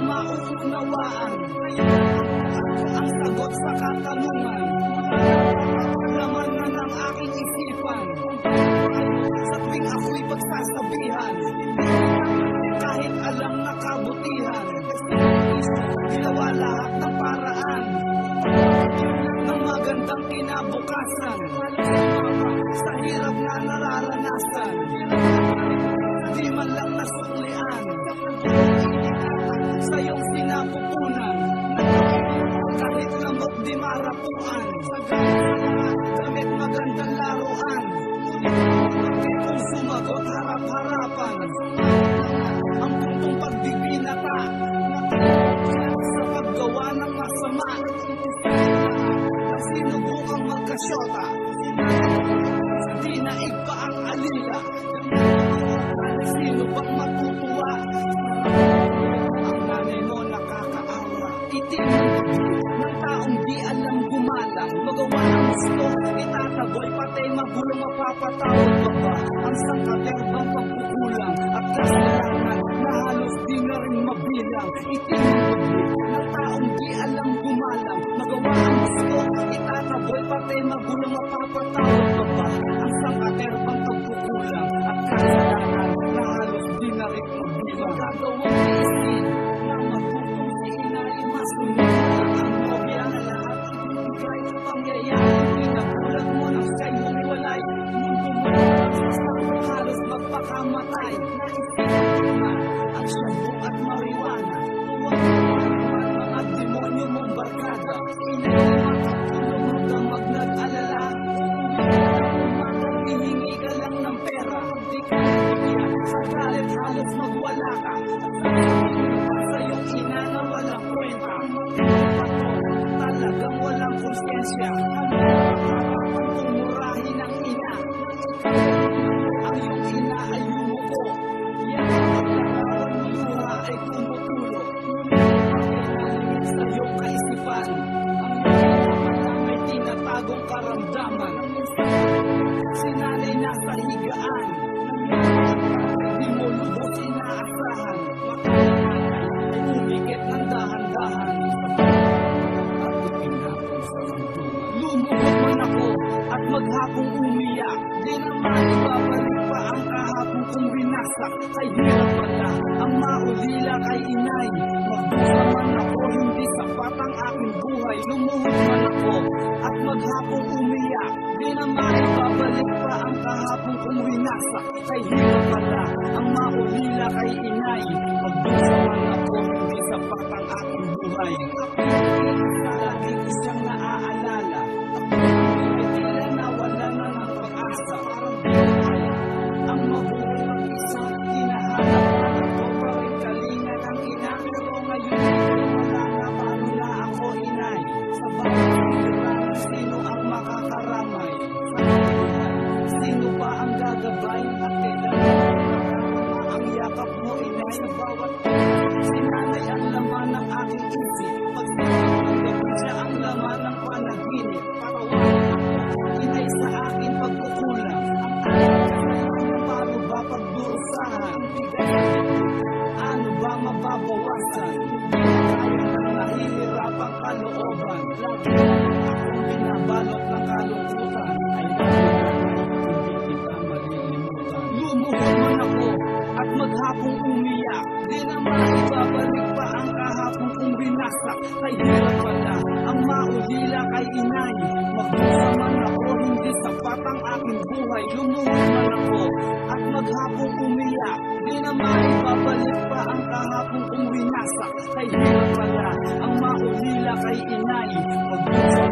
maunawaan ang sagot sa katanungan laman na ng aking isipan. Sa tuwing ako'y pagsasabihan kahit alam na kabutihan ginawa lahat ng paraan. Ng magandang kinabukasan. Sa hirap na nararanasan Magawa ang gusto, itataboy Patay magulong mapapatawad pa ba? Ang sangkaterbang pagkukulang At kasalanan na halos di na rin mabilang Itim ng taong di alam gumalang Magawa ang gusto, itataboy Patay magulong mapapatawad pa ba? Ang sangkaterbang karamdaman Sinanay nasa higaan. Di mo lubos inaasahan Umikit ng dahan-dahan. At ipinapon sa suntungan Lumuhod man ako at maghapong umiyak. Di na maibabalik pa ang kahapon kong winasak Kay hirap pala ang maulila kay inay. Magbusa man ako hindi sapat ang aking buhay. Lumuhod maghapong umiyak Di na maibabalik pa ang kahapon kong winasak Kay hirap pala ang binasak Kay hirap pala ang maulila kay inay. Magbusa man ako hindi sapat ang aking buhay. Lumuhod man ako at maghapong umiyak Di na maibabalik pa ang kahapon kong winasak Kay hirap pala ang maulila kay inay. Magbusa